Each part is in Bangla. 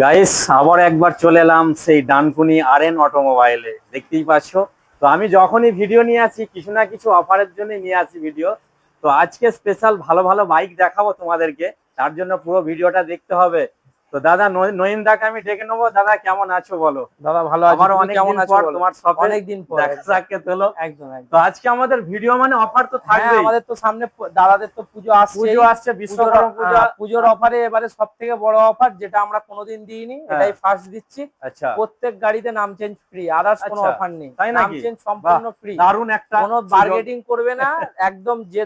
গাইস আবার একবার চলে এলাম সেই ডানকুনি আর এন অটোমোবাইলে দেখতেই পাচ্ছ? তো আমি যখনই ভিডিও নিয়ে আসি কিছু না কিছু অফারের জন্য নিয়ে আসি ভিডিও তো আজকে স্পেশাল ভালো ভালো বাইক দেখাবো তোমাদেরকে। তার জন্য পুরো ভিডিওটা দেখতে হবে। তো দাদা নয়- নয়ন দাকে আমি ডেকে নেব। দাদা কেমন আছো বলো? দাদা ভালো অনেক কেমন পর তোমার অনেকদিন পর। দেখা সাক্ষাৎ হলো। একদম তো আজকে আমাদের ভিডিও মানে অফার তো হ্যাঁ থাকবেই। আমাদের তো সামনে দাদাদের তো পুজো আসছে। পুজো আসছে বিশ্বকর্মা পূজা। পুজোর অফারে এবারে সব থেকে বড় অফার যেটা আমরা কোনোদিন দিইনি হ্যাঁ। এটাই ফার্স্ট দিচ্ছি। আচ্ছা। প্রত্যেক গাড়িতে নাম চেঞ্জ ফ্রি আদার্স কোনো আচ্ছা, অফার নেই। তাই নাম? চেঞ্জ সম্পূর্ণ ফ্রি দারুণ একটা কোনো বার্গেটিং করবে না একদম যে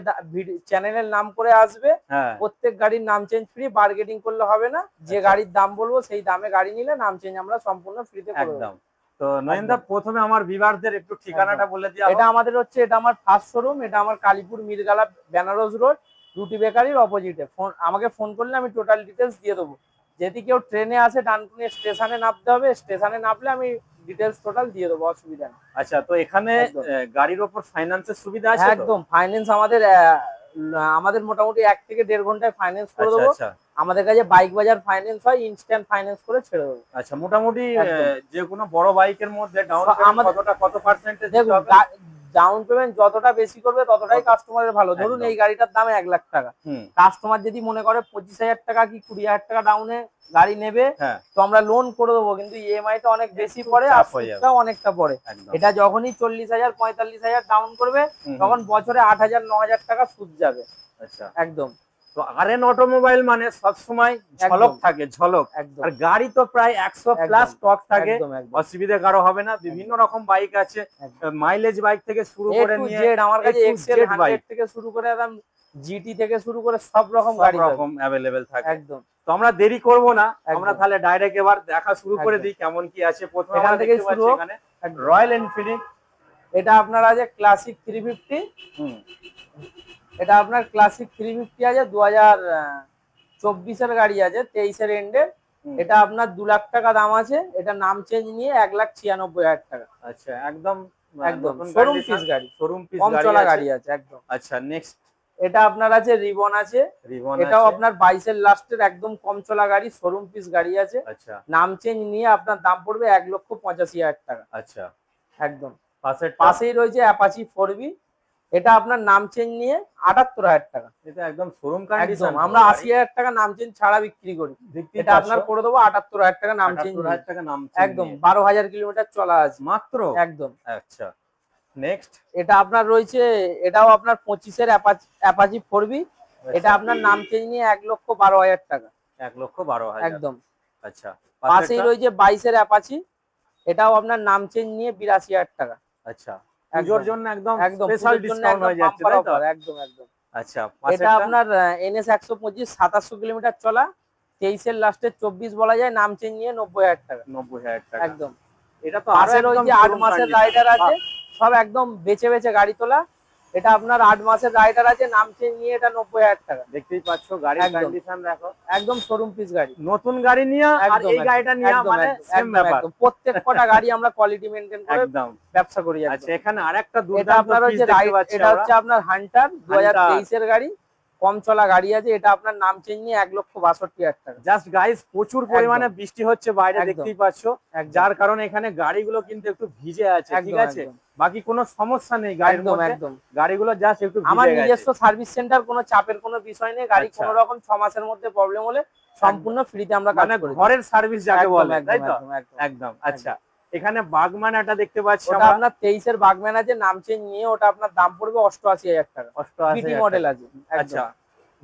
চ্যানেলের নাম করে আসবে। হ্যাঁ। প্রত্যেক গাড়ির নাম চেঞ্জ ফ্রি বার্গেটিং করলে হবে না। যে আচ্ছা। গাড়ির দাম বলব সেই দামে গাড়ি নিলে নাম চেঞ্জ আমরা সম্পূর্ণ ফ্রিতে। একদম। তো নয়নদা প্রথমে আমার বিবারদের একটু ঠিকানাটা বলে দিয়া এটা আমাদের হচ্ছে এটা আমার ফার্স্ট শোরুম এটা আমার কালীপুর মিরগালা বেনারস রোড রুটি বেকারির অপোজিটে ফোন আমাকে ফোন করলে আমি টোটাল ডিটেলস দিয়ে দেবো। যদি কেউ ট্রেনে আসে ডানকুনি স্টেশনে নামতে হবে স্টেশনে নামলে আমি ডিটেলস টোটাল দিয়ে দেবো অসুবিধা নেই। আচ্ছা তো এখানে গাড়ির ওপর ফাইন্যান্সের সুবিধা আছে একদম ফাইন্যান্স আমাদের আমাদের মোটামুটি এক থেকে দেড় ঘন্টায় ফাইন্যান্স করে আচ্ছা দেবো। আচ্ছা। আমাদের কাছে বাইক বাজার ফাইন্যান্স হয় ইনস্ট্যান্ট ফাইন্যান্স করে ছেড়ে দেবো। আচ্ছা মোটামুটি। যে কোনো বড় বাইকের মধ্যে ডাউন কতটা কত পার্সেন্টেজ ডাউন পেমেন্ট যতটা বেশি করবে ততটাই কাস্টমারের ভালো। ধরুন এই গাড়িটার দাম এক লাখ টাকা। কাস্টমার যদি মনে করে পঁচিশ হাজার টাকা কি কুড়ি হাজার টাকা ডাউনে গাড়ি নেবে হ্যাঁ। তো আমরা লোন করে দেবো। কিন্তু ইএমআই টা অনেক বেশি পড়ে আর সুদটাও অনেকটা পড়ে। একদম। এটা যখনই চল্লিশ হাজার পঁয়তাল্লিশ হাজার ডাউন করবে তখন বছরে আট হাজার ন হাজার টাকা সুদ যাবে। আচ্ছা। একদম। তো আর এন অটোমোবাইল মানে সবসময় ঝলক থাকে ঝলক। আর গাড়ি তো প্রায় একশো। প্লাস স্টক থাকে। অসুবিধা কারও হবে না। বিভিন্ন রকম বাইক আছে। মাইলেজ বাইক থেকে শুরু করে নিয়ে আমার কাছে এক্সেল bike। থেকে শুরু করে একদম জিটি থেকে শুরু করে সব রকম গাড়ি রকম অ্যাভেলেবেল থাকে। একদম। তো আমরা দেরি করব না। আমরা তাহলে ডাইরেক্ট এবার দেখা শুরু করে দিই কেমন কি আছে। প্রথমে এখান দেখতে শুরু এখানে রয়্যাল এনফিল্ড এটা আপনার আছে ক্লাসিক থ্রি ফিফটি হুম। এটা আপনার ক্লাসিক থ্রি ফিফটি আছে দু হাজার চব্বিশের গাড়ি আছে তেইশের এন্ডে এটা আপনার দু লাখ টাকা দাম আছে এটা নাম চেঞ্জ নিয়ে এক লাখ ছিয়ানব্বই হাজার টাকা। আচ্ছা একদম একদম শোরুম পিস গাড়ি। শোরুম পিস কম চলা গাড়ি আছে একদম। আচ্ছা নেক্সট এটা আপনার আছে রিবন আছে। এটাও আপনার বাইশের লাস্টের একদম কম চলা গাড়ি শোরুম পিস গাড়ি আছে। আচ্ছা। নাম চেঞ্জ নিয়ে আপনার দাম পড়বে এক লক্ষ পঁচাশি হাজার টাকা। আচ্ছা। একদম। পাশেই রয়েছে অ্যাপাচি ফোর বি এটা আপনার নাম চেঞ্জ নিয়ে আটাত্তর হাজার টাকা। এটা একদম শোরুম কন্ডিশন আমরা আশি হাজার টাকা নাম চেঞ্জ ছাড়া বিক্রি করি। এটা আপনার করে দেবো আটাত্তর হাজার টাকা নাম চেঞ্জ হাজার টাকা নাম একদম বারো হাজার কিলোমিটার চলা আছে। মাত্র? একদম। আচ্ছা নেক্সট এটা আপনার রয়েছে এটাও আপনার পঁচিশের অ্যাপাচি ফোর বি এটা আপনার নাম চেঞ্জ নিয়ে এক লক্ষ বারো হাজার টাকা। এক লক্ষ বারো হাজার। একদম। আচ্ছা পাশেই রয়েছে বাইশের অ্যাপাচি এটাও আপনার নাম চেঞ্জ নিয়ে বিরাশি হাজার টাকা। আচ্ছা। পুজোর জন্য একদম একদম স্পেশাল ডিসকাউন্ট হয়ে যাচ্ছে তাই তো? একদম একদম। আচ্ছা এটা আপনার এনএস একশো পঁচিশ সাতাশশো কিলোমিটার চলা তেইশের লাস্টে চব্বিশ বলা যায় নাম চেঞ্জ নিয়ে নব্বই হাজার টাকা। নব্বই হাজার টাকা। একদম। এটা তো আরও ওই যে আট মাসের রাইডার আছে সব একদম বেচে বেছে গাড়ি তোলা এটা আপনার আট মাসের রাইডার আছে নাম চেঞ্জ নিয়ে এটা নব্বই হাজার টাকা। দেখতেই পাচ্ছ গাড়ির। কন্ডিশন দেখো। একদম শোরুম পিস গাড়ি। নতুন গাড়ি নিয়ে আর এই গাড়িটা নিয়ে মানে সেম ব্যাপার। প্রত্যেক কটা গাড়ি আমরা কোয়ালিটি মেনটেন করে একদম। ব্যবসা করি আচ্ছা এখানে আরেকটা দুর্দান্ত আপনার হচ্ছে দেখতে রাইড পাচ্ছি এটা হচ্ছে আপনার হান্টার দু হাজার তেইশের গাড়ি। কম চলা গাড়ি আছে এটা আপনার নাম চেঞ্জ নিয়ে এক লক্ষ বাষট্টি হাজার টাকা। জাস্ট গাইস প্রচুর পরিমাণে বৃষ্টি হচ্ছে বাইরে দেখতেই পাচ্ছ। যার কারণে এখানে গাড়িগুলো কিন্তু একটু ভিজে আছে ঠিক আছে? বাকি কোনো সমস্যা নেই গাড়ির একদম মধ্যে। একদম। গাড়িগুলো জাস্ট একটু আমার নিজস্ব সার্ভিস সেন্টার কোনো চাপের কোনো বিষয় নেই। গাড়ি আচ্ছা। কোনো রকম ছ মাসের মধ্যে প্রবলেম হলে সম্পূর্ণ ফ্রিতে আমরা কাজ মানে করি। ঘরের সার্ভিস যাকে বলে তাই তো? একদম, আচ্ছা। এখানে বাগমান একটা দেখতে পাচ্ছি ওটা আপনার তেইশের বাগম্যান আছে নাম চেঞ্জ নিয়ে ওটা আপনার দাম পড়বে অষ্টআশি হাজার টাকা। অষ্টআশি বিটি হাজার মডেল আছে। আচ্ছা।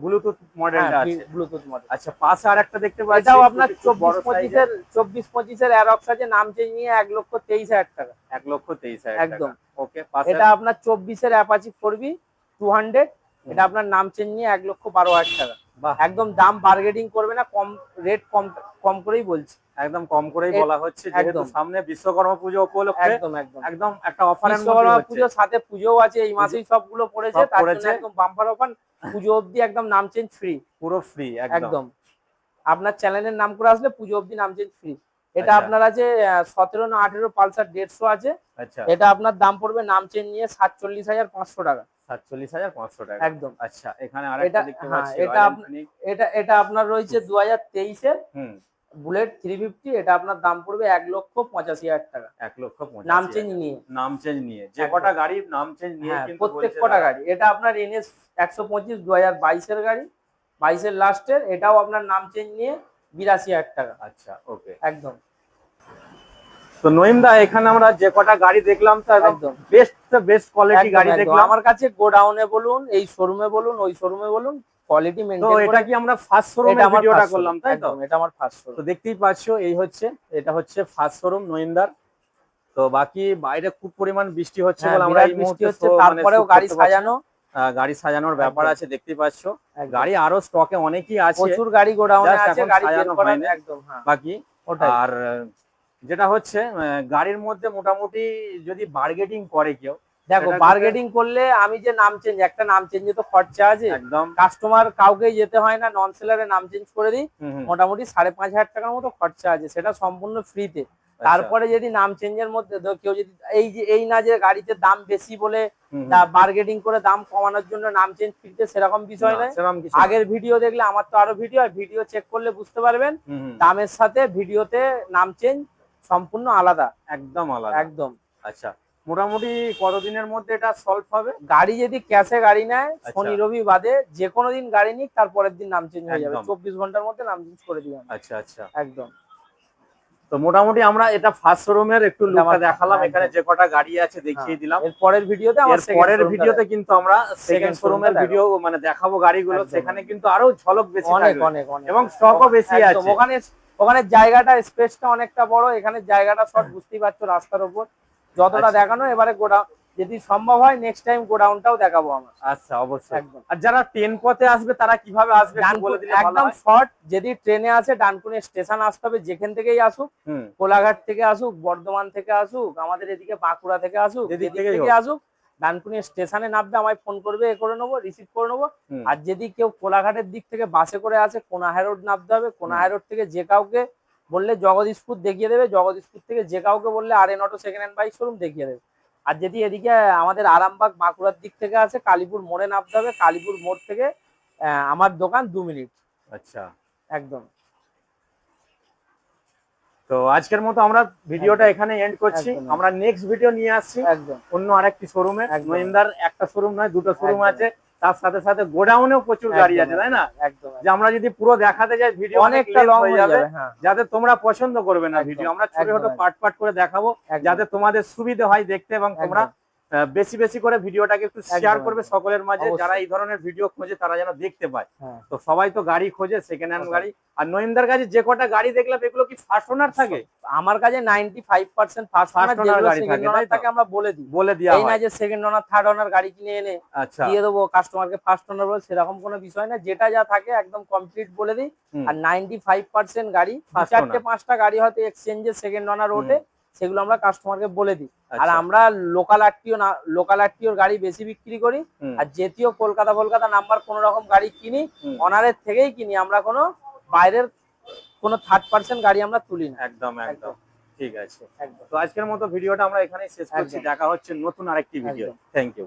ব্লুটুথ মডেলটা আছে। ব্লুটুথ মডেল আচ্ছা পাশে আর একটা দেখতে পাচ্ছি এটাও আপনার একটু চব্বিশ বড় size এর, পঁচিশের চব্বিশ পঁচিশের অ্যারক্স আছে নাম চেঞ্জ নিয়ে এক লক্ষ তেইশ হাজার টাকা। এক লক্ষ তেইশ হাজার একদম। ওকে পাশে এটা আপনার চব্বিশের অ্যাপাচি ফোরবি টু হান্ড্রেড এটা আপনার নাম চেঞ্জ নিয়ে এক লক্ষ বারো হাজার টাকা। একদম দাম বার্গেটিং করবে না কম রেট কম কম করেই বলছি। একদম কম করেই বলা হচ্ছে যেহেতু সামনে বিশ্বকর্মা পুজো উপলক্ষে একদম একদম। একদম একটা মধ্যে বিশ্বকর্মা পুজোর সাথে পুজোও আছে এই মাসেই সবগুলো পড়েছে তার জন্য। একদম বাম্পার অফার পুজো অবধি একদম নাম চেঞ্জ ফ্রি পুরো ফ্রি একদম। একদম। আপনার চ্যানেলের নাম করে আসলে পুজো অবধি নাম চেঞ্জ ফ্রি এটা আচ্ছা। আপনার আছে সতেরো না আঠেরো পালসার দেড়শো আছে। আচ্ছা। এটা আপনার দাম পড়বে নাম চেঞ্জ নিয়ে সাতচল্লিশ হাজার পাঁচশো টাকা। সাতচল্লিশ হাজার পাঁচশো টাকা। একদম। আচ্ছা এখানে আরেকটা এটা- দেখতে হ্যাঁ, পাচ্ছি এটা। এটা এটা আপনার রয়েছে দু হাজার তেইশের বুলেট থ্রি ফিফটি এটা আপনার দাম পড়বে এক লক্ষ পঁচাশি হাজার টাকা। এক লক্ষ নাম চেঞ্জ নিয়ে। নাম চেঞ্জ নিয়ে। যে কটা গাড়ির নাম চেঞ্জ নিয়ে হ্যাঁ প্রত্যেক কটা গাড়ি। এটা আপনার এনএস একশো পঁচিশ দু হাজার বাইশের গাড়ি বাইশের লাস্টের এটাও আপনার নাম চেঞ্জ নিয়ে বিরাশি হাজার টাকা। আচ্ছা ওকে। একদম। তো নইমদা এখানে আমরা যে কটা গাড়ি দেখলাম তো একদম। বেস্ট বেস্ট কোয়ালিটি গাড়ি দেখলাম। আমার কাছে গোডাউনে বলুন এই শোরুমে বলুন ওই শোরুমে বলুন কোয়ালিটি তো মেনটেন এটা কি আমরা ফার্স্ট শোরুমে ভিডিওটা করলাম তাই তো? এটা আমার ফার্স্ট তো দেখতেই পাচ্ছ এই হচ্ছে এটা হচ্ছে ফার্স্ট শোরুম নইন্দার। তো বাকি বাইরে খুব পরিমাণ বৃষ্টি হচ্ছে বলে আমরা এই হ্যাঁ, বৃষ্টি হচ্ছে মানে তারপরেও গাড়ি। সাজানো। আহ, গাড়ি সাজানোর ব্যাপার আছে দেখতেই পাচ্ছ। গাড়ি আরও স্টকে অনেকই আছে। প্রচুর গাড়ি গোডাউনে আছে গাড়ি বের হয়নি। একদম হ্যাঁ। বাকি আর যেটা হচ্ছে গাড়ির মধ্যে মোটামুটি যদি বার্গেটিং করে কেউ দেখো বার্গেটিং করলে আমি যে নাম চেঞ্জ একটা নাম চেঞ্জে তো খরচা আছে। একদম। কাস্টমার কাউকে যেতে হয় না নন সেলারে নাম চেঞ্জ করে দিই মোটামুটি সাড়ে পাঁচ হাজার টাকার মতো খরচা আছে সেটা সম্পূর্ণ ফ্রিতে আচ্ছা, তারপরে যদি নাম চেঞ্জের মধ্যে কেউ যদি এই যে এই না যে গাড়িতে দাম বেশি বলে। বার্গেটিং করে দাম কমানোর জন্য নাম চেঞ্জ ফ্রিতে সেরকম বিষয় না, নয়। সেরকম আগের ভিডিও দেখলে আমার তো আরও ভিডিও আর ভিডিও চেক করলে বুঝতে পারবেন। দামের সাথে ভিডিওতে নাম চেঞ্জ সম্পূর্ণ আলাদা। একদম আলাদা। একদম। আচ্ছা। মোটামুটি কতদিনের মধ্যে এটা সলভ হবে? গাড়ি যদি ক্যাশে গাড়ি নেয় আচ্ছা। শনি রবি বাদে যে কোনো দিন গাড়ি নিক তারপরের দিন নাম চেঞ্জ হয়ে যাবে। চব্বিশ ঘণ্টার মধ্যে নাম চেঞ্জ করে দিবেন আচ্ছা আচ্ছা। একদম। তো মোটামুটি আমরা এটা ফার্স্ট শোরুমের একটু লুকটা দেখালাম। এখানে যে কটা গাড়ি আছে দেখিয়ে হ্যাঁ। দিলাম। এর পরের ভিডিওতে আমার এর পরের ভিডিওতে কিন্তু আমরা সেকেন্ড শোরুমের ভিডিও মানে দেখাবো গাড়িগুলো। সেখানে কিন্তু আরও ঝলক বেশি অনেক থাকবে। অনেক এবং স্টকও বেশি আছে। ওখানে ওখানে জায়গাটা স্পেসটা অনেকটা বড় এখানে জায়গাটা শর্ট বুঝতেই পারছ রাস্তার উপর। যতটা আচ্ছা। দেখানো এবারে গোডাউন যদি সম্ভব হয় নেক্সট টাইম গোডাউনটাও দেখাবো আমার। আচ্ছা অবশ্যই। একদম। আর যারা ট্রেন পথে আসবে তারা কীভাবে আসবে বলে দিলে একদম শর্ট যদি ট্রেনে আসে ডানকুনি স্টেশন আসতে হবে যেখান থেকেই আসুক কোলাঘাট থেকে আসুক বর্ধমান থেকে আসুক আমাদের এদিকে বাঁকুড়া থেকে আসুক যেদিক থেকে আসুক ডানকুনি স্টেশনে নামবে আমায় ফোন করবে এ করে নেব রিসিভ করে নেব। আর যদি কেউ কোলাঘাটের দিক থেকে বাসে করে আসে কোনাহাই রোড নামতে হবে কোনাহাই রোড থেকে যে কাউকে বললে জগদীশপুর দেখিয়ে দেবে জগদীশপুর থেকে যে কাউকে বললে R N auto second hand bike showroom দেখিয়ে দেবে। আর যদি এদিকে আমাদের আরামবাগ বাঁকুড়ার দিক থেকে আসে কালীপুর মোড়ে নামতে হবে কালীপুর মোড় থেকে আহ, আমার দোকান দু মিনিট। আচ্ছা। একদম। তো আজকের মতো আমরা ভিডিওটা এখানে এন্ড করছি। আমরা নেক্সট ভিডিও নিয়ে আসছি। অন্য আরেকটি শোরুমে। মহিন্দার একটা শোরুম নয় দুটো শোরুম আছে। তার সাথে সাথে গোডাউনেও প্রচুর গাড়ি আছে তাই না? একদম যে আমরা যদি পুরো দেখাতে যাই ভিডিও অনেক অনেকটা লং হয়ে যাবে। হ্যাঁ। যাতে তোমরা পছন্দ করবে না ভিডিও আমরা ছোট ছোট। পার্ট পার্ট করে দেখাবো। যাতে তোমাদের সুবিধা হয় দেখতে এবং তোমরা বেশি বেশি করে ভিডিওটাকে একটু শেয়ার করবে সকলের মাঝে যারা এই ধরনের ভিডিও খোঁজে তারা যেন দেখতে পায়। হ্যাঁ। তো সবাই তো গাড়ি খোঁজে সেকেন্ড হ্যান্ড গাড়ি। আর নইন্দার কাছে যে কটা গাড়ি দেখলাম এগুলো কি ফার্স্ট ওনার থাকে? আমার কাছে ninety five percent first owner গাড়ি থাকে, থাকে আমরা বলে দিই। বলে দেওয়া এই না যে সেকেন্ড ওনার থার্ড ওনার গাড়ি কিনে এনে আচ্ছা। দিয়ে দেবো কাস্টমারকে ফার্স্ট ওনার বলে সেরকম কোনো বিষয় না। যেটা যা থাকে একদম কমপ্লিট বলে দিই। আর নাইনটি ফাইভ পার্সেন্ট গাড়ি চারটে পাঁচটা গাড়ি হয়তো এক্সচেঞ্জে সেকেন্ড ওনার ওঠে সেগুলো আমরা কাস্টমারকে বলে দিই। আর আচ্ছা, আমরা লোকাল আটটিও না লোকাল আটটিও গাড়ি বেশি বিক্রি করি আর যেটিও কলকাতা কলকাতা নাম্বার কোন রকম গাড়ি কিনি অনারের থেকেই কিনি আমরা কোনো বাইরের কোনো থার্ড পার্সেন্ট গাড়ি আমরা তুলি না। একদম একদম। ঠিক আছে। একদম। তো আজকের মতো ভিডিওটা আমরা এখানেই শেষ করছি। দেখা হচ্ছে নতুন আরেকটি ভিডিও থ্যাংক ইউ।